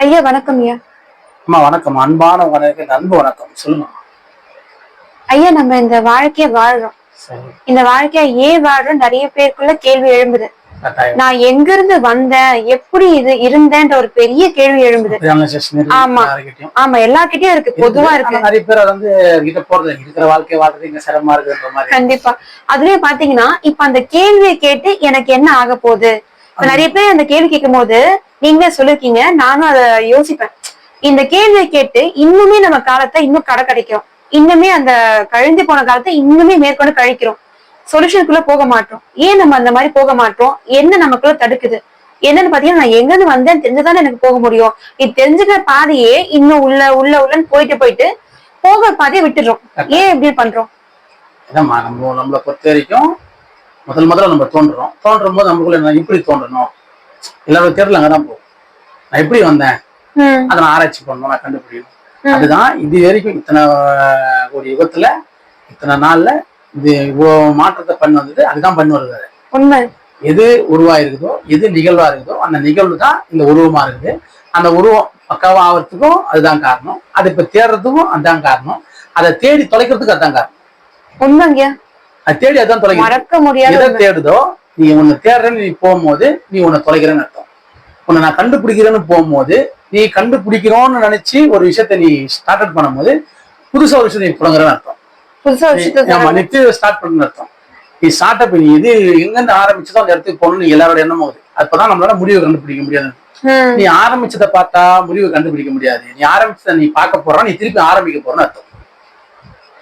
ஐயா வணக்கம் ஐயா. அம்மா வணக்கம். அன்பான வணக்கம் அன்பு வணக்கம். சொல்லுங்க. ஐயா நம்ம இந்த வாழ்க்கைய வாழ்றோம். இந்த வாழ்க்கைய ஏன் வாழ்றோம்? நிறைய பேருக்குள்ள கேள்வி எழும்புது. நான் எங்க இருந்து வந்தேன்? எப்படி இது இருந்தேன்ற ஒரு பெரிய கேள்வி எழும்புது. ஆமா. ஆமா எல்லார்கிட்டயும் இருக்கு. பொதுவா இருக்கு. நிறைய பேர் வந்து கிட்ட போறது. இருக்கிற வாழ்க்கை வாழ்றது இங்க சிரமமா இருக்குன்ற மாதிரி. கண்டிப்பா. அதுலயே பாத்தீங்கன்னா இப்ப அந்த கேள்வியை கேட்டு எனக்கு என்ன ஆக போகுது? நிறைய பேர் அந்த கேள்வி கேட்கும் போது நீங்களே சொல்லிருக்கீங்க. நானும் அதை யோசிப்பேன். இந்த கேள்வியை கேட்டு இன்னுமே நம்ம காலத்தை இன்னும் கடை கிடைக்கிறோம் இன்னுமே அந்த கழிந்து போன காலத்தை இன்னுமே மேற்கொண்டு கழிக்கிறோம். சொல்யூஷனுக்குள்ள போக மாட்டோம். ஏன் நம்ம அந்த மாதிரி போக மாட்டோம்? என்ன நமக்குள்ள தடுக்குது? என்னன்னு பாத்தீங்கன்னா நான் எங்க இருந்து வந்தேன்னு தெரிஞ்சுதானே எனக்கு போக முடியும். இது தெரிஞ்சுக்கிற பாதையே இன்னும் உள்ள உள்ள உள்ளன்னு போயிட்டு போயிட்டு போக பாதையை விட்டுடுறோம். ஏன் இப்படி பண்றோம்? நம்ம நம்மளை பொறுத்த வரைக்கும் முதல் முதல்ல நம்ம தோன்றோம் தோன்றும் போது நமக்குள்ள இப்படி தோன்றணும்? எல்லாரும் தேடல அங்கதான் போகும் நான் எப்படி வந்தேன்? அதை நான் ஆராய்ச்சி பண்ணணும் நான் கண்டுபிடிக்கணும். அதுதான் இது வரைக்கும் இத்தனை ஒரு யுகத்துல இத்தனை நாள்ல இது இவ்வளவு மாற்றத்தை பண்ணி வந்தது அதுதான் பண்ணி வருது உண்மை. எது உருவாயிருக்குதோ எது நிகழ்வா இருக்குதோ அந்த நிகழ்வு தான் இந்த உருவமா இருக்குது. அந்த உருவம் பக்காவா ஆகிறதுக்கும் அதுதான் காரணம். அதை இப்ப தேடுறதுக்கும் அதுதான் காரணம். அதை தேடி தொலைக்கிறதுக்கு அதுதான் காரணம். உண்மைங்க. அது தேடி அதான் தொலைக்கிறது. மறக்க முடியாத எதை. தேடுதோ நீ உன்னை தேடுறேன்னு நீ போகும்போது நீ உன்னை தொலைக்கிறேன்னு அர்த்தம். உன்னை நான் கண்டுபிடிக்கிறேன்னு போகும்போது நீ கண்டுபிடிக்கிறோம்னு நினைச்சு ஒரு விஷயத்த நீ ஸ்டார்ட் அவுட் பண்ணும்போது புதுசா ஒரு விஷயத்தை நீ தொடங்குறேன்னு அர்த்தம். புதுசா. நித்து ஸ்டார்ட் பண்ணு அர்த்தம். நீ ஸ்டார்ட் அப் நீ எது எங்கிருந்து ஆரம்பிச்சதோ அந்த இடத்துக்கு போகணும்னு எல்லாரோட எண்ணம் ஆகுது அப்பதான் நம்மளால முடிவை கண்டுபிடிக்க முடியாது. நீ ஆரம்பிச்சதை பார்த்தா முடிவை கண்டுபிடிக்க முடியாது. நீ ஆரம்பிச்சதை நீ பார்க்க போறா நீ திருப்பி ஆரம்பிக்க போறன்னு அர்த்தம்.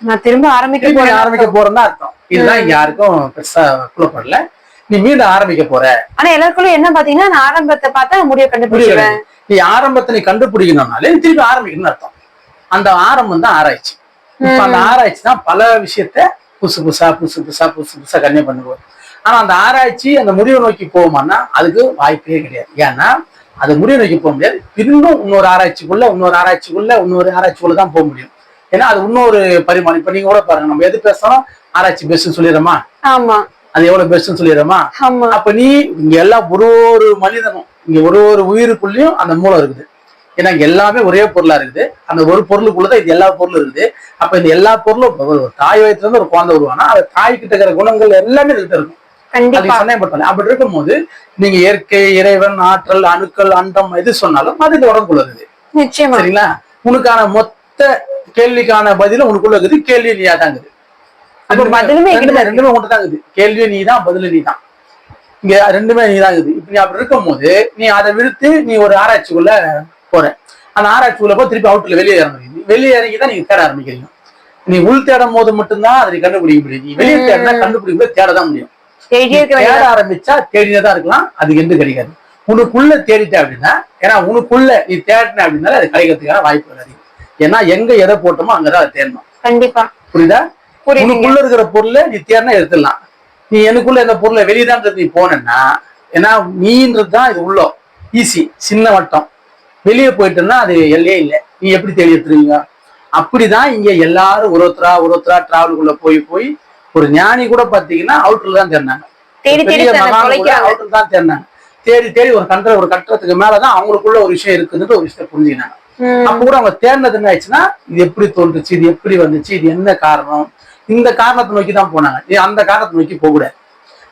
நான் திரும்ப ஆரம்பிக்க ஆரம்பிக்க போறேன்னு அர்த்தம். இதுதான் இங்க யாருக்கும் பெருசா புலப்படல நீ மீண்டும் ஆரம்பிக்க போற. ஆனா எல்லாருக்குள்ள என்ன பாத்தீங்கன்னா நான் ஆரம்பத்தை பார்த்தா கண்டுபிடிச்சிருவேன். கிடையாது. நீ ஆரம்பத்தை நீ கண்டுபிடிக்கணும்னாலே திருப்பி ஆரம்பிக்கணும்னு அர்த்தம். அந்த ஆரம்பம் தான் ஆராய்ச்சி. இப்ப அந்த ஆராய்ச்சி தான் பல விஷயத்த புதுசு புதுசா புதுசு புதுசா புதுசு புதுசா கன்னியா பண்ணுவோம் ஆனா அந்த ஆராய்ச்சி அந்த முடிவை நோக்கி போகுமான்னா அதுக்கு வாய்ப்பே கிடையாது. ஏன்னா அது முடிவை நோக்கி போக முடியாது. இன்னும் இன்னொரு ஆராய்ச்சிக்குள்ள இன்னொரு ஆராய்ச்சிக்குள்ள இன்னொரு ஆராய்ச்சிக்குள்ள தான் போக முடியும். ஏன்னா அது இன்னொரு பரிமாணம். இப்ப நீங்க கூட பாருங்க நம்ம எது பேசுறோம் ஆராய்ச்சி பெஸ்ட்னு சொல்லிடுறோமா? ஆமா. அது எவ்வளவு பெஸ்ட்னு சொல்லிடுறோமா? அப்ப நீ இங்க எல்லாம் ஒரு ஒரு மனிதனும் இங்க ஒரு ஒரு உயிருக்குள்ளயும் அந்த மூலம் இருக்குது. ஏன்னா இங்க எல்லாமே ஒரே பொருளா இருக்குது. அந்த ஒரு பொருளுக்குள்ளதான் இது எல்லா பொருளும் இருக்குது. அப்ப இந்த எல்லா பொருளும் ஒரு தாய் வயிற்றுல இருந்து ஒரு குழந்தை உருவானா அது தாய் கிட்ட இருக்கிற குணங்கள் எல்லாமே இதுகிட்ட இருக்கும். அப்படி இருக்கும்போது நீங்க இயற்கை இறைவன் ஆற்றல் அணுக்கள் அண்டம் எது சொன்னாலும் அது இந்த உடம்புக்குள்ள இருக்குது. நிச்சயமா. சரிங்களா? உனக்கான மொத்த கேள்விக்கான பதிலும் உனக்குள்ள இருக்குது. கேள்வி நீயா தான் இருக்குது. பதிலுமே ரெண்டுமே இருக்குது கேள்வி நீ தான் பதில் நீ தான் இங்க ரெண்டுமே நீ தான் இருக்குது. இப்ப நீ அப்படி இருக்கும்போது நீ அதை விடுத்து நீ ஒரு ஆராய்ச்சிக்குள்ள போற. அந்த ஆராய்ச்சிக்குள்ள போய் திருப்பி அவுட்ல வெளியே இறங்குறீங்க வெளியே இறங்கி தான் நீங்க தேட ஆரம்பிக்கிறீங்க. நீ உள் தேடும் போது மட்டும்தான் அதை கண்டுபிடிக்க முடியும். நீ வெளியே தேடினா கண்டுபிடிக்க போது தேட தான் முடியும் தேட. ஆரம்பிச்சா தேடினே தான் இருக்கலாம் அது எந்த கிடைக்காது உனக்குள்ள தேடிட்ட அப்படின்னா ஏன்னா உனக்குள்ள நீ தேடின அப்படின்னால அது கிடைக்கிறதுக்கான வாய்ப்பு அதிகம். ஏன்னா எங்க எதை போட்டோமோ அங்கதான் அதை தேடணும். கண்டிப்பா. புரியுதா? உனக்குள்ள இருக்கிற பொருளை நீ தேடினா எடுத்துடலாம். நீ எனக்குள்ள இந்த பொருளை வெளியதான்றது நீ போனேன்னா ஏன்னா நீன்றது தான் இது உள்ளோ. ஈஸி சின்ன வட்டம். வெளியே போயிட்டேன்னா அது எல்லையே இல்லை. நீ எப்படி தேடி எடுத்துருவீங்க? அப்படிதான் இங்க எல்லாரும் ஒரு ஒருத்தரா ஒரு ஒருத்தரா டிராவலுக்குள்ள போய் போய் ஒரு ஞானி கூட பாத்தீங்கன்னா அவுட்டர்ல தான் தொலைக்கிறாங்க அவுட்டர் தான் தேடினாங்க. தேடி தேடி ஒரு கண்ட ஒரு கட்டத்துக்கு மேலதான் அவங்களுக்குள்ள ஒரு விஷயம் இருக்குதுன்ற ஒரு விஷயத்தை புரிஞ்சுக்கினாங்க. அப்ப கூட அவங்க தேடினது என்ன ஆயிடுச்சுன்னா இது எப்படி தோன்றுச்சு இது எப்படி வந்துச்சு இது என்ன காரணம்? இந்த காரணத்தை நோக்கி தான் போனாங்க. இது அந்த காரணத்தை நோக்கி போகக்கூடாது.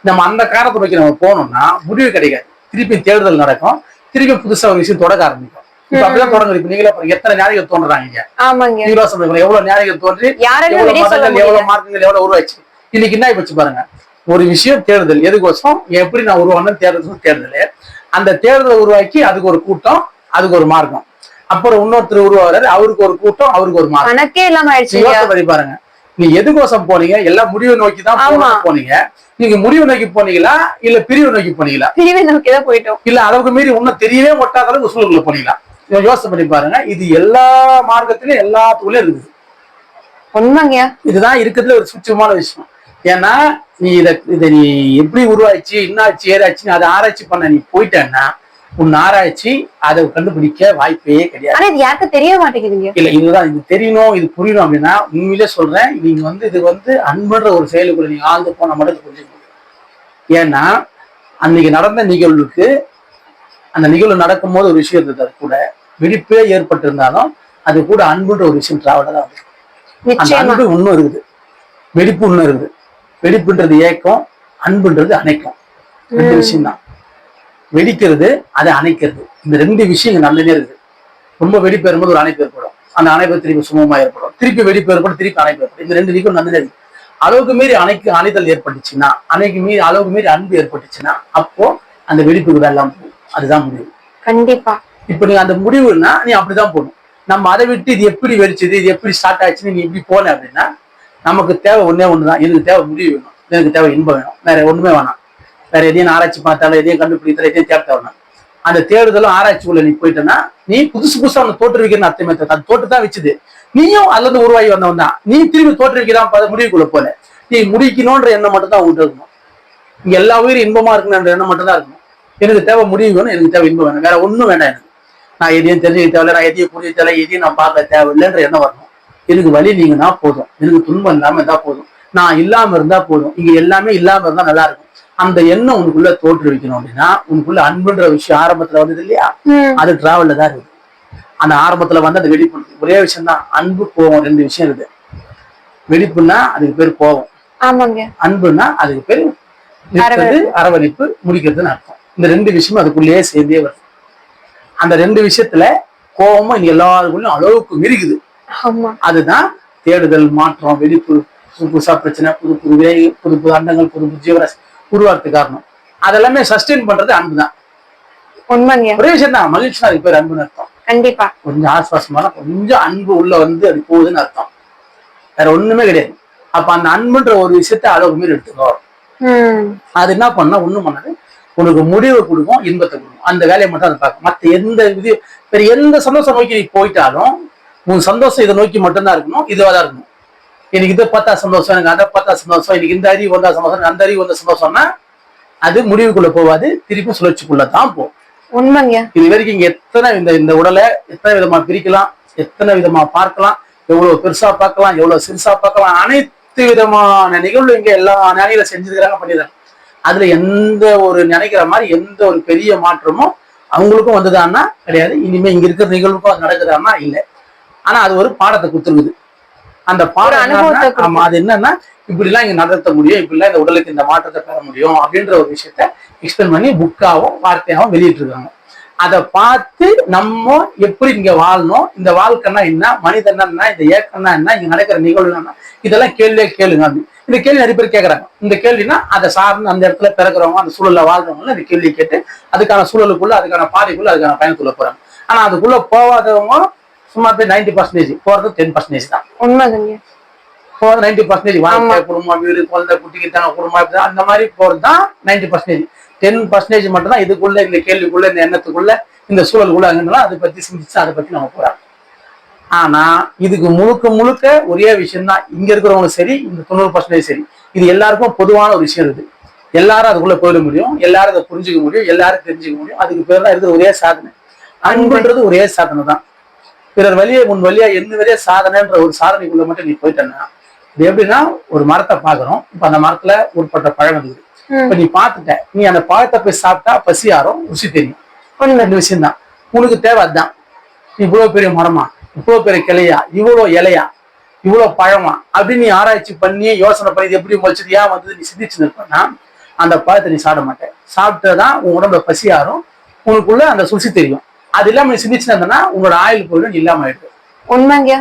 நம்ம அந்த காரணத்தை நோக்கி நம்ம போனோம்னா முடிவு கிடைக்காது. திருப்பி தேடுதல் நடக்கும். திருப்பி புதுசா ஒரு விஷயம் தொடங்க ஆரம்பிக்கும். இப்ப அப்படிதான் தொடங்குது. இப்ப நீங்களே பாருங்க எத்தனை ஞானிகள் தோன்றாங்க நீங்களா சொல்றீங்க எவ்வளவு ஞானிகள் தோன்றி எவ்வளவு மதங்கள் எவ்வளவு மார்க்கங்கள் எவ்வளவு உருவாச்சு. இன்னைக்கு என்ன ஆயிப்போச்சு பாருங்க. ஒரு விஷயம் தேடுதல். எதுக்கோசம் எப்படி நான் உருவானு தேடுறது தேடுதல். அந்த தேடுதலை உருவாக்கி அதுக்கு ஒரு கூட்டம் அதுக்கு ஒரு மார்க்கம். அப்புறம் இன்னொருத்தர் உருவாகிறாரு அவருக்கு ஒரு கூட்டம் அவருக்கு ஒரு மார்க்கம். கணக்கே இல்லாம ஆயிடுச்சு பாருங்க. நீ எதுக்கோசம் போனீங்க? எல்லாம் முடிவை நோக்கி தான் போனீங்க. நீங்க முடிவை நோக்கி போனீங்களா? இல்ல பிரிவை நோக்கி போனீங்களா? பிரிவை நோக்கி தான் போயிட்டோம். இல்ல அளவுக்கு மீறி இன்னும் தெரியவே ஒட்டாத அளவுக்கு சூழலுக்குள்ள போனீங்களா? யோசனை பண்ணி பாருங்க. இது எல்லா மார்க்கத்திலும் எல்லாத்துக்குள்ளே இருக்குது. உண்மைங்க. இதுதான் இருக்கிறதுல ஒரு சுட்சமான விஷயம். ஏன்னா நீ இத இதை நீ எப்படி உருவாச்சு என்னாச்சு ஏதாச்சு அதை ஆராய்ச்சி பண்ண நீ போயிட்டேன்னா உன் ஆராய்ச்சி அதை கண்டுபிடிக்க வாய்ப்பே கிடையாது. ஆனா இது யாருக்கும் தெரிய மாட்டேங்குதுங்க. இல்ல இதுதான் இது தெரியணும் இது புரியணும் அப்படின்னா உண்மையிலே சொல்றேன் நீங்க வந்து இது வந்து அன்புன்ற ஒரு செயலுக்குள்ள நீங்க ஆழ்ந்து போனா மட்டும் புரிஞ்சுக்க ஏன்னா அன்னைக்கு நடந்த நிகழ்வுக்கு அந்த நிகழ்வு நடக்கும்போது ஒரு விஷயம் இருந்தது கூட வெடிப்பே ஏற்பட்டிருந்தாலும் அது கூட அன்புன்ற ஒரு விஷயம் டிராவல தான் வந்து அந்த அன்பு இன்னும் இருக்குது. வெடிப்பு இன்னும் இருக்குது. வெடிப்புன்றது ஏக்கம் அன்புன்றது அணைக்கும். ரெண்டு. விஷயம் தான் வெடிக்கிறது அதை அணைக்கிறது. இந்த ரெண்டு விஷயம் இங்க நல்லதே இருக்குது ரொம்ப வெடிப்பு ஏறும்போது ஒரு அணைப்பு ஏற்படும். அந்த அணைப்பு திருப்பி சுமமா ஏற்படும். திருப்பி வெடிப்பு ஏற்படும் திருப்பி அணைப்பு ஏற்படும். இந்த ரெண்டு வீக்கும் நல்லதே இருக்கு. அளவுக்கு மீறி அணைக்கு அணைதல் ஏற்பட்டுச்சுன்னா அணைக்கு மீறி அளவுக்கு மீறி அன்பு ஏற்பட்டுச்சுன்னா அப்போ அந்த வெடிப்புக்கு எல்லாம் போகும். அதுதான் முடிவு. கண்டிப்பா. இப்ப நீ அந்த முடிவுன்னா நீ அப்படிதான் போகணும். நம்ம அதை விட்டு இது எப்படி வெடிச்சது இது எப்படி ஸ்டார்ட் ஆச்சுன்னு நீ இப்படி போன அப்படின்னா நமக்கு தேவை ஒண்ணே ஒண்ணுதான். எனக்கு தேவை முடிவு வேணும். எனக்கு தேவை இன்பம் வேணும். வேற ஒண்ணுமே வேணாம். வேற எதையும் ஆராய்ச்சி பார்த்தாலும் எதையும் கண்டுபிடித்தாலும் எதையும் தேட தேவை அந்த தேடுதலும் ஆராய்ச்சிக்குள்ள நீ போயிட்டேன்னா நீ புதுசு புதுசா ஒன்று தோற்றுவிக்கிறன்னு அர்த்தமே தவிர அது தோற்று தான் வச்சுது. நீயும் அதுல இருந்து உருவாகி வந்தவன் தான். நீ திரும்பி தோற்றுவிக்கலாம் பா- முடிவுக்குள்ள போல. நீ முடிக்கணும்ன்ற எண்ணம் மட்டும் தான் உண்டு இருக்கணும். இங்க எல்லா உயிரும் இன்பமா இருக்கணும்ன்ற எண்ணம் மட்டும் தான் இருக்கணும். எனக்கு தேவை முடிவு வேணும் எனக்கு தேவை இன்பம் வேணும். வேற ஒண்ணும் வேண்டாம் எனக்கு. நான் எதையும் தெரிஞ்சுக்க தேவையில்ல நான் எதையும் புரிய தேவை எதையும் நான் பார்க்க தேவையில்லைன்ற எண்ணம் வரணும். எனக்கு வழி நீங்கன்னா போதும். எனக்கு துன்பம் இல்லாம இருந்தா போதும். நான் இல்லாம இருந்தா போதும். இங்க எல்லாமே இல்லாம இருந்தா நல்லா இருக்கும். அந்த எண்ணம் உனக்குள்ள தோற்றுவிக்கணும் அப்படின்னா உனக்குள்ள அன்புன்ற விஷயம் ஆரம்பத்துல வந்தது இல்லையா. அது டிராவல்ல தான் இருக்குது அந்த ஆரம்பத்துல வந்து அந்த வெடிப்பு இருக்கு. ஒரே விஷயம் தான் அன்பு கோவம் ரெண்டு விஷயம் இருக்கு. வெடிப்புன்னா அதுக்கு பேர் கோவம் ஆமாங்க. அன்புன்னா அதுக்கு பேர் நிற்கிறது அரவணைப்பு. முடிக்கிறதுன்னு அர்த்தம். இந்த ரெண்டு விஷயமும் அதுக்குள்ளேயே சேர்ந்தே வருது அந்த ரெண்டு விஷயத்துல கோபமும் இங்க எல்லாருக்குள்ளயும் அளவுக்கு ஆமா. அதுதான் தேடுதல் மாற்றம் வெடிப்பு புது புதுசா பிரச்சனை புது புது விலை புது புது அண்டங்கள் புது புது ஜீவராசி. உருவாக்குறது காரணம். அதெல்லாமே சஸ்டெயின் பண்றது அன்பு தான் உண்மைங்க. ஒரே விஷயம் தான் மகிழ்ச்சி அதுக்கு பேர் அன்புன்னு அர்த்தம். கண்டிப்பா. கொஞ்சம் ஆஸ்வாசமான கொஞ்சம் அன்பு உள்ள வந்து அது போகுதுன்னு அர்த்தம். வேற ஒண்ணுமே கிடையாது. அப்ப அந்த அன்புன்ற ஒரு விஷயத்த அளவுக்கு மீறி எடுத்துக்கோ. அது என்ன பண்ணா ஒண்ணும் பண்ணாது. உனக்கு முடிவை கொடுக்கும் இன்பத்தை கொடுக்கும். அந்த வேலையை மட்டும் அதை பார்க்கும். மத்த எந்த இது வேற எந்த சந்தோஷம் நோக்கி நீ போயிட்டாலும் உன் சந்தோஷம் இதை நோக்கி மட்டும்தான் இருக்கணும் இதுவா தான் இருக்கணும். எனக்கு இதை பார்த்தா சந்தோஷம் எனக்கு அதை பார்த்தா சந்தோஷம் எனக்கு இந்த அறிவு வந்தா சந்தோஷம் அந்த அறிவு வந்த சந்தோஷம்னா அது முடிவுக்குள்ள போகாது திருப்பி சுழற்சிக்குள்ள தான் போகும். உண்மைங்க. இது வரைக்கும் இங்க எத்தனை இந்த இந்த உடலை எத்தனை விதமா பிரிக்கலாம் எத்தனை விதமா பார்க்கலாம் எவ்வளவு பெருசா பார்க்கலாம் எவ்வளவு சிறுசா பார்க்கலாம் அனைத்து விதமான நிகழ்வு இங்க எல்லா ஞானிகளை செஞ்சிருக்கிறாங்க பண்ணிடுறாங்க அதுல எந்த ஒரு நினைக்கிற மாதிரி எந்த ஒரு பெரிய மாற்றமும் அவங்களுக்கும் வந்ததான்னா கிடையாது. இனிமே இங்க இருக்கிற நிகழ்வுக்கும் அது நடக்குதான்னா இல்லை. ஆனா அது ஒரு பாடத்தை கொடுத்துருக்குது. அந்த பாடம் ஆமா அது என்னன்னா இப்படி எல்லாம் இங்க நடத்த முடியும் இப்படி எல்லாம் இந்த உடலுக்கு இந்த மாற்றத்தை பெற முடியும் அப்படின்ற ஒரு விஷயத்த எக்ஸ்பிளைன் பண்ணி புக்காவும் வார்த்தையாவும் வெளியிட்டிருக்காங்க. அதை பார்த்து நம்ம எப்படி இங்க வாழணும் இந்த வாழ்க்கைன்னா என்ன மனிதன்னா என்ன இந்த ஏக்கம்னா என்ன இங்க நடக்கிற நிகழ்வு என்ன இதெல்லாம் கேள்வியே கேளுங்க அப்படி இந்த கேள்வி நிறைய பேர் கேட்கறாங்க இந்த கேள்வினா அதை சார்ந்து அந்த இடத்துல பிறக்கிறவங்க அந்த சூழல்ல வாழ்றவங்க இந்த கேள்வி கேட்டு அதுக்கான சூழலுக்குள்ள அதுக்கான பாதைக்குள்ள அதுக்கான பயணத்துக்குள்ள போறாங்க. ஆனா அதுக்குள்ள போகாதவங்க சும்மா நைன்டி பர்சன்டேஜ் போறது டென் பர்சன்டேஜ் தான். உண்மைங்க போறது நைன்டி பர்சன்டேஜ் வாழ்க்கை குடும்பம் வீடு குழந்தை குட்டிக்கு தன குடும்பம் அந்த மாதிரி போறது தான் நைன்டி பர்சன்டேஜ் டென் பர்சன்டேஜ் மட்டும் தான் இதுக்குள்ள இந்த கேள்விக்குள்ள இந்த எண்ணத்துக்குள்ள இந்த சூழலுக்குள்ள அங்கனால அதை பத்தி சிந்திச்சு அதை பத்தி நம்ம போறோம். ஆனா இதுக்கு முழுக்க முழுக்க ஒரே விஷயம் தான். இங்க இருக்கிறவங்களும் சரி இந்த தொண்ணூறு பர்சன்டேஜ் சரி. இது எல்லாருக்கும் பொதுவான ஒரு விஷயம் இருக்கு எல்லாரும் அதுக்குள்ள போயிட முடியும். எல்லாரும் அதை புரிஞ்சுக்க முடியும். எல்லாரும் தெரிஞ்சுக்க முடியும். அதுக்கு பேர் தான் இருக்கிற ஒரே சாதனை. அன்புன்றது ஒரே சாதனை தான். பிறர் வழியே உன் வழியா என்ன வழியா சாதனைன்ற ஒரு சாதனைக்குள்ள மட்டும் நீ போயிட்டேன்னா இது எப்படின்னா ஒரு மரத்தை பாக்குறோம் இப்ப அந்த மரத்துல உட்பட்ட பழம் இருக்குது. இப்ப நீ பார்த்துட்ட. நீ அந்த பழத்தை போய் சாப்பிட்டா பசி ஆறும் ருசி தெரியும். ரெண்டு விஷயம் தான் உனக்கு தேவை அதுதான். இவ்வளவு பெரிய மரமா? இவ்வளவு பெரிய கிளையா? இவ்வளவு இலையா? இவ்வளவு பழமா? அப்படின்னு நீ ஆராய்ச்சி பண்ணி யோசனை பண்ணி இது எப்படி முளைச்சது ஏன் வந்தது நீ சிந்திச்சு நிற்பனா அந்த பழத்தை நீ சாப்பிட மாட்டேன் சாப்பிட்டதான் உன் உடம்புல பசி ஆறும் உனக்குள்ள அந்த சுசி தெரியும். அது இல்லாம நீ சிந்திச்சு இருந்தனா உன்னோட ஆயுள் போயிடும் நீ இல்லாம ஆயிடுது உண்மைங்க.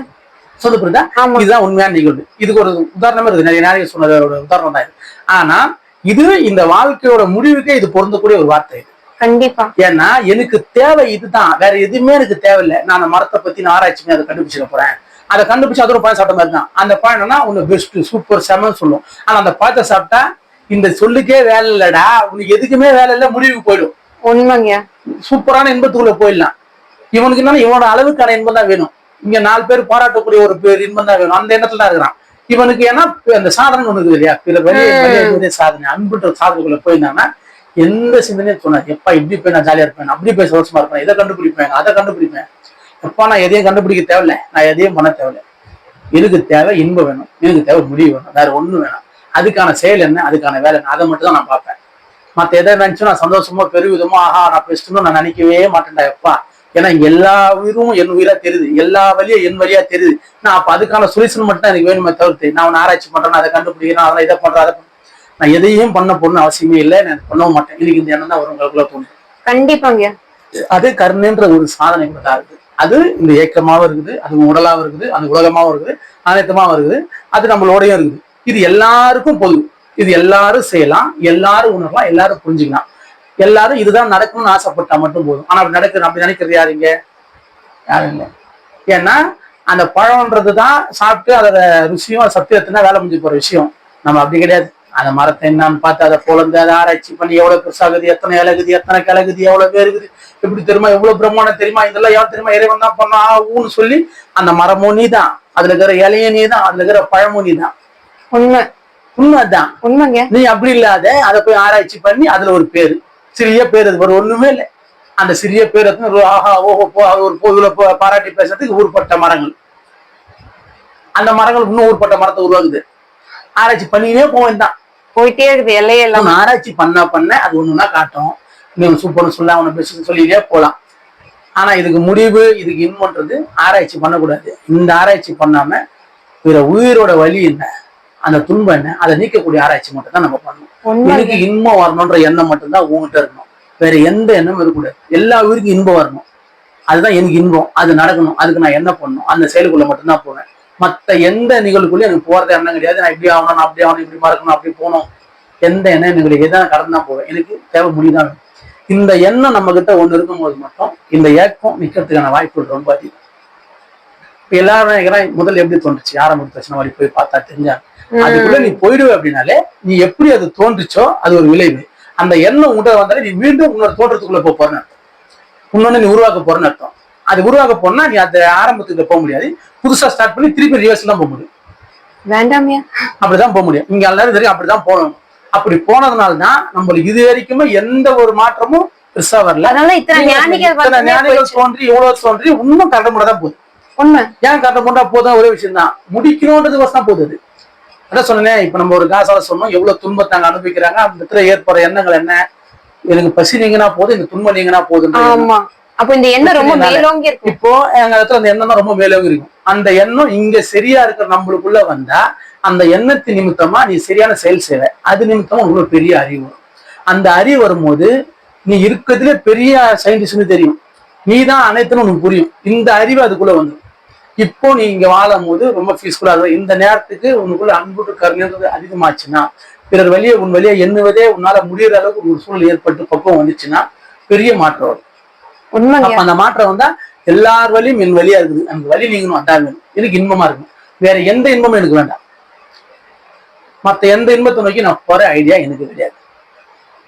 சொல்லு புரியுதா. இதுதான் உண்மையான நிகழ்வு. இதுக்கு ஒரு உதாரணமே இருக்கு நிறைய நேரம் சொன்னதோட உதாரணம் தான் ஆனா இது இந்த வாழ்க்கையோட முடிவுக்கே இது பொருந்தக்கூடிய ஒரு வார்த்தை கண்டிப்பா. ஏன்னா எனக்கு தேவை இதுதான். வேற எதுவுமே எனக்கு தேவையில்லை. நான் அந்த மரத்தை பத்தி நான் ஆராய்ச்சி அதை கண்டுபிடிச்சிட போறேன். அதை கண்டுபிடிச்சு அது ஒரு பழம் சாப்பிட்ட மாதிரி தான். அந்த பழம் என்னன்னா உன்னை பெஸ்ட் சூப்பர் செமன்னு சொல்லும். ஆனா அந்த பழத்தை சாப்பிட்டா இந்த சொல்லுக்கே வேலை இல்லடா. உனக்கு எதுக்குமே வேலை இல்லை முடிவுக்கு போயிடும். உண்மைங்க. சூப்பரான இன்பத்துக்குள்ள போயிடலாம். இவனுக்கு என்னன்னா இவனோட அளவுக்கான இன்பம் தான் வேணும். இங்க நாலு பேர் பாராட்டக்கூடிய ஒரு பேர் இன்பம் தான் வேணும். அந்த எண்ணத்துல தான் இருக்கிறான். இவனுக்கு ஏன்னா அந்த சாதனை ஒண்ணு இல்லையா? பிற வெளியே சாதனை. அன்புன்ற சாதனைக்குள்ள போயிருந்தாங்கன்னா எந்த சிந்தனையும் சொன்னார் எப்பா இப்படி போய் நான் ஜாலியா இருப்பேன். அப்படி போய் சந்தோஷமா இருப்பேன். இதை கண்டுபிடிப்பேன். அதை கண்டுபிடிப்பேன். எப்பா நான் எதையும் கண்டுபிடிக்க தேவையில்ல. நான் எதையும் பண்ண தேவையில்ல. எனக்கு தேவை இன்பம் வேணும். எனக்கு தேவை முடிவு வேணும். வேற ஒண்ணும் வேணும். அதுக்கான செயல் என்ன? அதுக்கான வேலை என்ன? அதை மட்டும் தான் நான் பார்ப்பேன். மத்த எதை நினைச்சும் நான் சந்தோஷமா பெருவிதமா ஆஹா நான் பெஸ்ட்னு நான் நினைக்கவே மாட்டேன்டா எப்பா. ஏன்னா இங்க எல்லா உயிரும் என் உயிரா தெரியுது. எல்லா வழியும் என் வழியா தெரியுது. நான் அப்ப அதுக்கான சொல்யூஷன் மட்டும் தான் எனக்கு வேணுமே தவிர்த்து நான் ஒன்று ஆராய்ச்சி பண்றேன் அதை கண்டுபிடிக்கிறேன் அதெல்லாம் இதை பண்றேன் அதை. நான் எதையும் பண்ண போகணும்னு அவசியமே இல்லை நான் பண்ணவும் மாட்டேன். எனக்கு இந்த எண்ணம் தான் வரும் உங்களுக்குள்ள தோணும். கண்டிப்பாங்க. அது கருணைன்ற ஒரு சாதனை தான் இருக்குது. அது இந்த ஏக்கமாவும் இருக்குது அது உடலாவும் இருக்குது அது உலகமாவும் இருக்குது அனைத்துமாவும் இருக்குது அது நம்மளோடயும் இருக்குது. இது எல்லாருக்கும் பொது. இது எல்லாரும் செய்யலாம் எல்லாரும் உணரலாம் எல்லாரும் புரிஞ்சுக்கலாம். எல்லாரும் இதுதான் நடக்கணும்னு ஆசைப்பட்டா மட்டும் போதும். ஆனா அப்படி நடக்குது அப்படி நினைக்கிறது யாருங்க யாரும் இல்லை ஏன்னா அந்த பழம்ன்றது தான் சாப்பிட்டு அதோட ருசியும் சத்தியத்தினா வேலை முடிஞ்சு போற விஷயம். நம்ம அப்படி கிடையாது. அந்த மரத்தை என்னன்னு பார்த்து அதை குழந்தை அதை ஆராய்ச்சி பண்ணி எவ்வளவு பெருசாகுது எத்தனை இலகுது எத்தனை கிழகுது எவ்வளவு பேருக்குது எப்படி தெரியுமா எவ்வளவு பிரம்மாண்டம் தெரியுமா இதெல்லாம் யார் தெரியுமா இறைவன் தான் பண்ணா ஊன்னு சொல்லி அந்த மரமும் நீ தான் அதுல இருக்கிற இலையும் நீ தான் அதுல இருக்கிற பழமும் நீ தான் உண்மை. உண்மைதான். உண்மைங்க. நீ அப்படி இல்லாத அதை போய் ஆராய்ச்சி பண்ணி அதுல ஒரு பேரு. சிறிய பேர் அது ஒரு ஒண்ணுமே இல்லை. அந்த சிறிய பேர் ஆஹா ஓஹோ போ ஒரு பொதுல பாராட்டி பேசுறதுக்கு ஊர்பட்ட மரங்கள். அந்த மரங்கள் இன்னும் ஊர்பட்ட மரத்தை உருவாக்குது. ஆராய்ச்சி பண்ணினே போவேன் தான். போயிட்டே இருக்குது எல்லையெல்லாம். ஆராய்ச்சி பண்ண பண்ண அது ஒண்ணுன்னா காட்டும். நீ சூப்பர்னு சொல்ல அவனை பெஸ்ட் சொல்லிட்டே போலாம். ஆனா இதுக்கு முடிவு இதுக்கு இன்பன்றது ஆராய்ச்சி பண்ணக்கூடாது. இந்த ஆராய்ச்சி பண்ணாம பிற உயிரோட வலி என்ன? அந்த துன்பம் என்ன? அதை நீக்கக்கூடிய ஆராய்ச்சி மட்டும் தான் நம்ம பண்ணணும். எனக்கு இன்பம் வரணுன்ற எண்ணம் மட்டும்தான் உங்ககிட்ட இருக்கணும். வேற எந்த எண்ணமும் இருக்கக்கூடாது. எல்லா உயிருக்கும் இன்பம் வரணும். அதுதான் எனக்கு இன்பம். அது நடக்கணும். அதுக்கு நான் என்ன பண்ணணும்? அந்த செயலுக்குள்ள மட்டும்தான் போவேன். மத்த எந்த நிகழ்வுக்குள்ளயும் எனக்கு போறது எண்ணம் கிடையாது. நான் இப்படி ஆகணும் நான் அப்படி ஆகணும் இப்படி மறக்கணும் அப்படி போகணும். எந்த எண்ணம் எனக்கு கிடையாது எதை நான் கடந்து தான் போவேன். எனக்கு தேவை முடிதான். இந்த எண்ணம் நம்ம கிட்ட ஒண்ணு இருக்கும்போது மட்டும் இந்த ஏக்கம் நிக்கிறதுக்கான வாய்ப்புகள் ரொம்ப அதிகம். இப்ப எல்லாரும் முதல்ல எப்படி தோன்றுச்சு? ஆரம்ப பிரச்சனை வழி போய் பார்த்தா தெரிஞ்சாங்க. அதுக்குள்ள நீ போயிடுவே அப்படின்னாலே நீ எப்படி அது தோன்றுச்சோ அது ஒரு விளைவு. அந்த எண்ணம் உங்கள்கிட்ட வந்தாலே நீ மீண்டும் இன்னொரு தோற்றத்துக்குள்ள போக போறேன்னு அர்த்தம். இன்னொன்னு நீ உருவாக்க போறேன்னு அர்த்தம். அது உருவாக்க போனா நீ அந்த ஆரம்பத்துக்கு போக முடியாது. புதுசா ஸ்டார்ட் பண்ணி திருப்பி ரிவர்ஸ் தான் போக முடியும். வேண்டாமியா அப்படிதான் போக முடியும். இங்க எல்லாரும் தெரியும் அப்படிதான் போகணும் அப்படி போனதுனால தான் நம்மளுக்கு இது வரைக்குமே எந்த ஒரு மாற்றமும் பெருசா வரல. அதனால இத்தனை ஞானிகள் தோன்றி இவ்வளவு தோன்றி இன்னும் பண்ண தான் போகுது. உண்மை. ஏன் கரெக்ட் பண்ணா போதும்? ஒரே விஷயம் தான் முடிக்கணும்ன்றது தான் போகுது அதான் சொன்னேன் இப்ப நம்ம ஒரு காசால சொன்னோம் எவ்வளவு துன்பத்தை அங்க அனுபவிக்கிறாங்க அந்த இடத்துல ஏற்படுற எண்ணங்கள் என்ன? எனக்கு பசி நீங்கினா போதும் இந்த துன்பம் நீங்கினா போதும் ஆமா. அப்ப இந்த எண்ணம் ரொம்ப. மேலோங்கி இருக்கும். இப்போ எங்க இடத்துல அந்த எண்ணம் ரொம்ப மேலோங்கி இருக்கும். அந்த எண்ணம் இங்க சரியா இருக்கிற நம்மளுக்குள்ள வந்தா அந்த எண்ணத்து நிமித்தமா நீ சரியான செயல் செய்வ. அது நிமித்தமா உங்களுக்கு பெரிய அறிவு வரும். அந்த அறிவு வரும்போது நீ இருக்கிறதுல பெரிய சயின்டிஸ்ட்னு தெரியும். நீ தான் அனைத்துன்னு உனக்கு புரியும். இந்த அறிவு அதுக்குள்ள வந்துடும் இப்போ நீ இங்க வாழும் போது ரொம்ப பீஸ்ஃபுல்லா இருக்கும் இந்த நேரத்துக்கு உனக்குள்ள அன்புட்டு கருணைன்றது அதிகமாச்சுன்னா பிறர் வழியை உன் வழியை எண்ணுவதே உன்னால முடியற அளவுக்கு ஒரு சூழல் ஏற்பட்டு பக்குவம் வந்துச்சுன்னா பெரிய மாற்றம் வரும். அப்ப அந்த மாற்றம் வந்தா எல்லார் வழியும் என் வழியா இருக்குது. அந்த வழி நீங்கணும் அதான் வேணும். எனக்கு இன்பமா இருக்கும் வேற எந்த இன்பமும் எனக்கு வேண்டாம். மத்த எந்த இன்பத்தை நோக்கி நான் போற ஐடியா எனக்கு கிடையாது.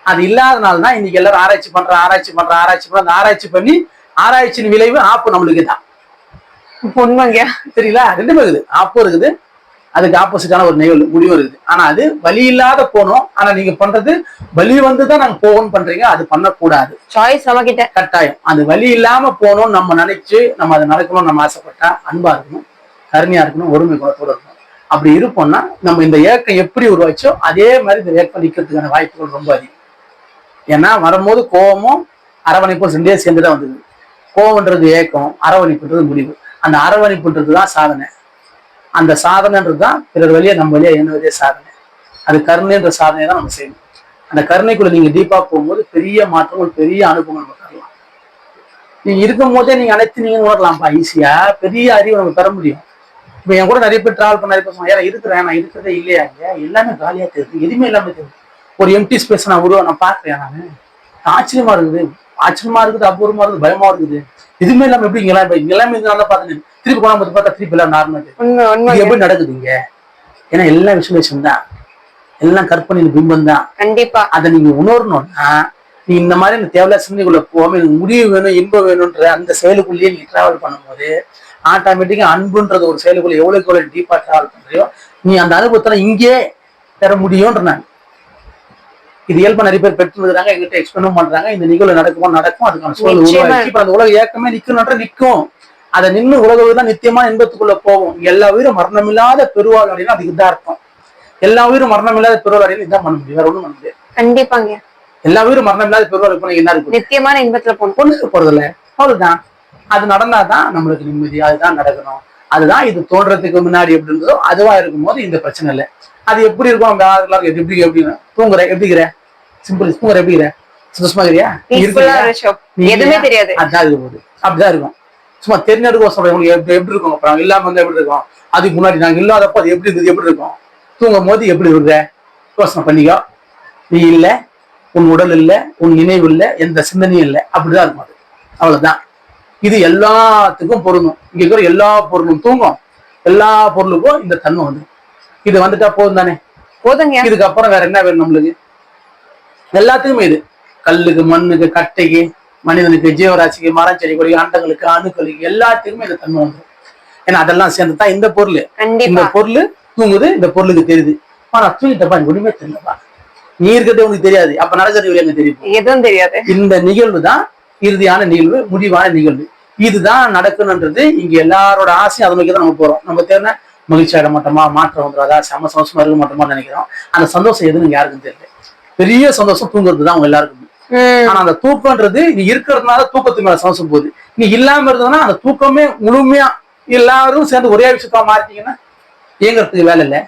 அது இல்லாதனால தான் இன்னைக்கு எல்லாரும் ஆராய்ச்சி பண்ற ஆராய்ச்சி பண்ற ஆராய்ச்சி பண்ற. ஆராய்ச்சி பண்ணி ஆராய்ச்சியின் விளைவு ஆப்பு நம்மளுக்கு தான் உண்மைங்க. சரிங்களா ரெண்டுமே இருக்குது. ஆப்பும் இருக்குது. அதுக்கு ஆப்போசிட்டான ஒரு நிகழ்வு முடிவும் இருக்குது. ஆனா அது வழி இல்லாத போனோம். ஆனா நீங்க பண்றது வழி வந்து தான் நாங்க போகணும் பண்றீங்க. அது பண்ணக்கூடாது. சாய்ஸ் நம்ம கிட்ட கட்டாயம். அது வழி இல்லாம போகணும்னு நம்ம நினைச்சு நம்ம அதை நடக்கணும்னு நம்ம ஆசைப்பட்டா அன்பா இருக்கணும் கருணையா இருக்கணும் ஒருமை குணத்தோட இருக்கணும். அப்படி இருப்போம்னா நம்ம இந்த ஏக்கம் எப்படி உருவாச்சோ அதே மாதிரி இந்த ஏக்கம் நிக்கிறதுக்கான வாய்ப்புகள் ரொம்ப அதிகம். ஏன்னா வரும்போது கோபமும் அரவணைப்பும் ரெண்டே சேர்ந்து தான் வந்தது. கோபம்ன்றது ஏக்கம் அரவணைப்புன்றது முடிவு. அந்த அரவணைப்புன்றது தான் சாதனை. அந்த சாதனைன்றது தான் பிறர் வழியா நம்ம வழியா எண்ணுவதே சாதனை. அது கருணைன்ற சாதனை தான் நம்ம செய்யணும். அந்த கருணைக்குள்ள நீங்க டீப்பா போகும்போது பெரிய மாற்றங்கள் பெரிய அனுபவங்கள் நம்ம தரலாம். நீங்க இருக்கும் போதே நீங்க அனைத்து நீங்க ஓடலாம்ப்பா ஈஸியா. பெரிய அறிவு நம்ம பெற முடியும். இப்ப என் கூட நிறைய பேர் டிராவல் பண்ண நிறைய பேர் யாரா இருக்கிறேன் நான் இருக்கிறதே இல்லையா இல்லையா எல்லாமே காலியா தெரியுது எதுவுமே இல்லாம தெரியுது. ஒரு எம்டி ஸ்பேஸ் நான் உருவா நான் பாக்குறேன் நான். ஆச்சரியமா இருக்குது. ஆச்சரியமா இருக்குது அபூர்வமா இருக்குது பயமா இருக்குது. எதுவுமே இல்லாம எப்படி இங்கெல்லாம் இங்கெல்லாம் இருந்தாலும் தான் பார்த்தேன் திருப்பி கொண்டாந்து பார்த்து பார்த்தா திருப்பி எல்லாம் நார்மல் எப்படி நடக்குது இங்க? ஏன்னா எல்லாம் விசுலேஷன் தான் எல்லாம் கற்பனையின் பிம்பம் தான் கண்டிப்பா. அதை நீங்க உணரணும்னா நீ இந்த மாதிரி இந்த தேவையில்ல சிந்தனைக்குள்ள போகாம எனக்கு முடிவு வேணும் இன்பம் வேணும்ன்ற அந்த செயலுக்குள்ளேயே நீ டிராவல் பண்ணும்போது ஆட்டோமேட்டிக்கா அன்புன்றது ஒரு செயலுக்குள்ள எவ்வளவுக்கு எவ்வளவு டீப்பா டிராவல் பண்றியோ நீ அந்த அனுபவத்துல இங்கே பெற முடியும்ன்ற நான் இது இயல்பா நிறைய பேர் பெற்றுருக்காங்க எங்கிட்ட எக்ஸ்பிளைனும் பண்றாங்க. இந்த நிகழ்வு நடக்குமோ நடக்கும். அதுக்கான சூழல். உருவாக்கி அந்த உலக ஏக்கமே நிக்கணும்ன்ற நிக்கும். அதை நின்னு உலக உயிர் நித்தியமா இன்பத்துக்குள்ள போகும். எல்லா உயிரும் மரணமில்லாத பெருவாள் அப்படின்னா அதுக்கு தான் அர்த்தம். எல்லா உயிரும் மரணமில்லாத பெருவாள் அப்படின்னு இதான் பண்ண முடியும். வேற ஒண்ணும் பண்ண முடியாது. கண்டிப்பாங்க. எல்லா உயிரும் மரணம் இல்லாத பெருவாள் இப்போ என்ன இருக்கு நித்தியமான இன்பத்துல போகணும். பொண்ணுக்கு போறது இல்ல. அவ்வளவுதான். அது நடந்தாதான் நம்மளுக்கு நிம்மதி. அதுதான் நடக்கணும். அதுதான் இது தோன்றதுக்கு முன்னாடி எப்படி இருந்ததோ அதுவா இருக்கும்போது இந்த பிரச்சனை இல்லை. அது எப்படி இருக்கும்? அவங்க எல்லாரும் எப்படி எப்படி தூங்குற எப்படிங்கிற சிம்பிள் தூங்குற எப்படிங்கிற சந்தோஷமா இருக்கிறியா? எதுவுமே? தெரியாது. அதான் இருக்க போகுது. அப்படிதான் இருக்கும். சும்மா தெரிஞ்சதுக்கு சொல்றேன். உங்களுக்கு எப்படி இருக்கும்? அப்புறம் இல்லாம வந்து எப்படி இருக்கும்? அதுக்கு முன்னாடி நாங்க இல்லாதப்போ அது எப்படி இருந்தது? எப்படி இருக்கும்? தூங்கும் போது எப்படி இருக்கிற யோசனை பண்ணிக்கோ. நீ இல்ல உன் உடல் இல்ல உன் நினைவு இல்ல எந்த சிந்தனையும் இல்லை. அப்படிதான் இருக்கும் அது. அவ்வளவுதான். இது எல்லாத்துக்கும் பொருந்தும். இங்க இருக்கிற எல்லா பொருளும் தூங்கும். எல்லா பொருளுக்கும் இந்த தன்மை வந்து இது வந்துட்டா போதும் தானே போதுங்க இதுக்கப்புறம் வேற என்ன வேணும் நம்மளுக்கு? எல்லாத்துக்குமே இது. கல்லுக்கு மண்ணுக்கு கட்டைக்கு மனிதனுக்கு ஜீவராசிக்கு மரம் செடி கொடி அண்டங்களுக்கு அணுக்களுக்கு எல்லாத்துக்குமே இந்த தன்மை வந்துடும் ஏன்னா அதெல்லாம் சேர்ந்து தான் இந்த பொருள். இந்த பொருள் தூங்குது இந்த பொருளுக்கு தெரியுது ஆனா தூங்கிட்டப்பா ஒண்ணுமே தெரியலப்பா நீ இருக்கிறதே உனக்கு தெரியாது. அப்ப நடக்கிறது எனக்கு தெரியும். எதுவும் தெரியாது. இந்த நிகழ்வு தான் இறுதியான நிகழ்வு முடிவான நிகழ்வு. இதுதான் நடக்கணுன்றது இங்க எல்லாரோட ஆசையும் அதை நோக்கி தான் நம்ம போறோம். நம்ம தேர்னா மகிழ்ச்சி மாட்டோமா மாற்றம் வந்துடாதா செம சந்தோஷமா இருக்க மாட்டோமா நினைக்கிறோம். அந்த சந்தோஷம் எதுன்னு யாருக்கும் தெரியல. பெரிய சந்தோஷம் தூங்குறது தான் அவங்க எல்லாருக்கும். ஆனா அந்த தூக்கம்ன்றது நீ இருக்கிறதுனால தூக்கத்து மேல சந்தோஷம் போகுது. நீ இல்லாம இருந்ததுன்னா அந்த தூக்கமே முழுமையா எல்லாரும் சேர்ந்து ஒரே விஷயத்தா மாறிட்டீங்கன்னா இயங்குறதுக்கு வேலை இல்லை.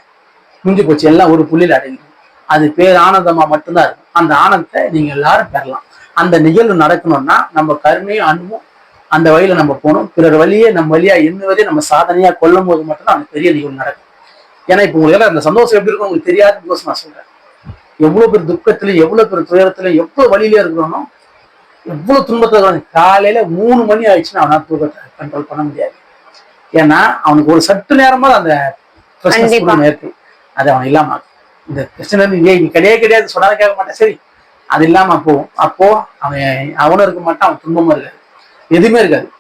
முடிஞ்சு போச்சு. எல்லாம் ஒரு புள்ளியில அடங்கிடும். அது பேர் ஆனந்தமா மட்டும்தான் இருக்கும். அந்த ஆனந்தத்தை நீங்க எல்லாரும் பெறலாம். அந்த நிகழ்வு நடக்கணும்னா நம்ம கருணையும் அன்பும் அந்த வழியில நம்ம போகணும் பிறர் வழியே நம்ம வழியா எண்ணுவதே நம்ம சாதனையா கொள்ளும் போது மட்டும்தான் அந்த பெரிய நிகழ்வு நடக்கும். ஏன்னா இப்ப உங்களுக்கு அந்த சந்தோஷம் எப்படி இருக்கும் உங்களுக்கு தெரியாத கோசம் நான் சொல்றேன். எவ்வளவு பேர் துக்கத்துல எவ்வளவு பேர் துயரத்துல எவ்வளவு வழியில இருக்கிறோனோ எவ்வளவு துன்பத்துல காலையில மூணு மணி ஆயிடுச்சுன்னா அவனால தூக்கத்தை கண்ட்ரோல் பண்ண முடியாது. ஏன்னா அவனுக்கு ஒரு சற்று நேரமா அந்த இருக்கு. அது அவன் இல்லாம. இந்த ஏய், நீ கிடையாது கிடையாது சொன்னாலும் கேட்க மாட்டேன். சரி அது இல்லாம போகும் அப்போ அவன் அவனும் இருக்க மாட்டான் அவன் துன்பமும் இருக்காது எதுவுமே இருக்காது.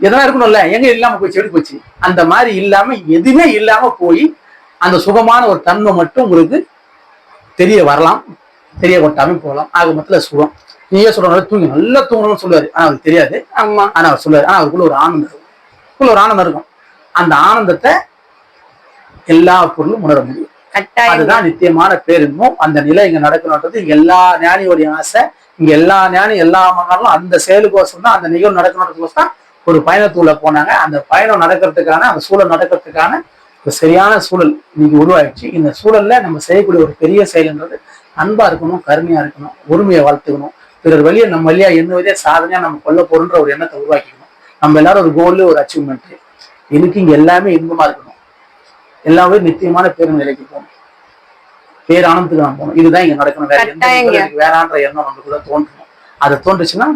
எதனா இருக்கணும்ல எங்க இல்லாம போச்சு எப்படி போச்சு? அந்த மாதிரி இல்லாம எதுவுமே இல்லாம போய் அந்த சுகமான ஒரு தன்மை மட்டும் உங்களுக்கு தெரிய வரலாம் தெரிய கொட்டாம போகலாம். ஆக மொத்தத்துல சுகம். நீயே சொல்ற தூங்கி நல்லா தூங்கணும்னு சொல்லுவாரு. ஆனா அவருக்கு தெரியாது. ஆமா. ஆனா அவர் சொல்லுவாரு. ஆனா அவருக்குள்ள ஒரு ஆனந்தம் இருக்கும். உள்ள ஒரு ஆனந்தம் இருக்கும். அந்த ஆனந்தத்தை எல்லா பொருளும் உணர முடியும். அதுதான் நித்தியமான பேரின்பம் அந்த நிலை இங்க நடக்கணுன்றது இங்க எல்லா ஞானியோடைய ஆசை. இங்க எல்லா ஞானி எல்லா மன்னரும் அந்த செயலுக்கோசம் தான் அந்த நிகழ்வு நடக்கணுன்றதுக்கோசம் தான் ஒரு பயணத்துக்குள்ள போனாங்க. அந்த பயணம் நடக்கிறதுக்கான அந்த சூழல் நடக்கிறதுக்கான ஒரு சரியான சூழல் இன்னைக்கு உருவாயிடுச்சு. இந்த சூழல்ல நம்ம செய்யக்கூடிய ஒரு பெரிய செயல்ன்றது அன்பா இருக்கணும் கருமையா இருக்கணும் உரிமையை வளர்த்துக்கணும். பிறர் வழியை நம்ம வழியா என்ன வழியா சாதனையா நம்ம கொல்ல போறோன்ற ஒரு எண்ணத்தை உருவாக்கிக்கணும். நம்ம எல்லாரும் ஒரு கோல் ஒரு அச்சீவ்மெண்ட் எனக்கு இங்க எல்லாமே இன்பமா இருக்கணும். எல்லாமே நித்தியமான பேரும் நிலைக்கு போகணும். பேர் ஆனந்தத்துக்கு நான் போகணும். இதுதான் இங்க நடக்கணும். வேற எந்த வேணான்ற எண்ணம் நமக்குள்ள தோன்றணும் அது தோன்றுச்சுன்னா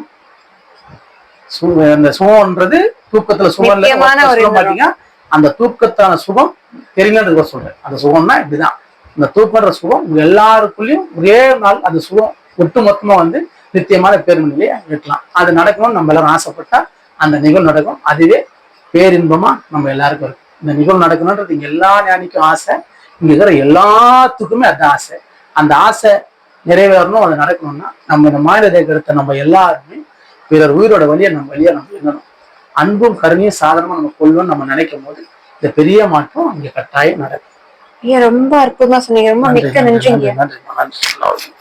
அந்த சுகம்ன்றது தூக்கத்துல சுகம். மாட்டீங்க. அந்த தூக்கத்தான சுகம் தெரியலன்றத சொல்றேன். அந்த சுகம்னா இப்படிதான் இந்த தூக்கன்ற சுகம் உங்க எல்லாருக்குள்ளயும் ஒரே நாள் அந்த சுகம் ஒட்டு மொத்தமா வந்து நித்தியமான பேருந்து நிலையை எட்டலாம் அது நடக்கணும்னு நம்ம எல்லாரும் ஆசைப்பட்டா அந்த நிகழ்வு நடக்கும். அதுவே பேரின்பமா நம்ம எல்லாருக்கும் இருக்கும். இந்த நிகழ்வு நடக்கணுன்றது இங்க எல்லா ஞானிக்கும் ஆசை. இங்க இருக்கிற எல்லாத்துக்குமே அதான் ஆசை. அந்த ஆசை நிறைவேறணும் அது நடக்கணும்னா நம்ம இந்த மாநில எடுத்த நம்ம எல்லாருமே பிறர் உயிரோட வழியை நம்ம வழியா நம்ம எண்ணணும் அன்பும் கருணையும் சாதாரணமா நம்ம கொள்வோம்னு நம்ம நினைக்கும் போது இந்த பெரிய மாற்றம் இங்க கட்டாயம் நடக்கும். ரொம்ப அற்புதமா சொன்னீங்க. ரொம்ப மிக்க நன்றி.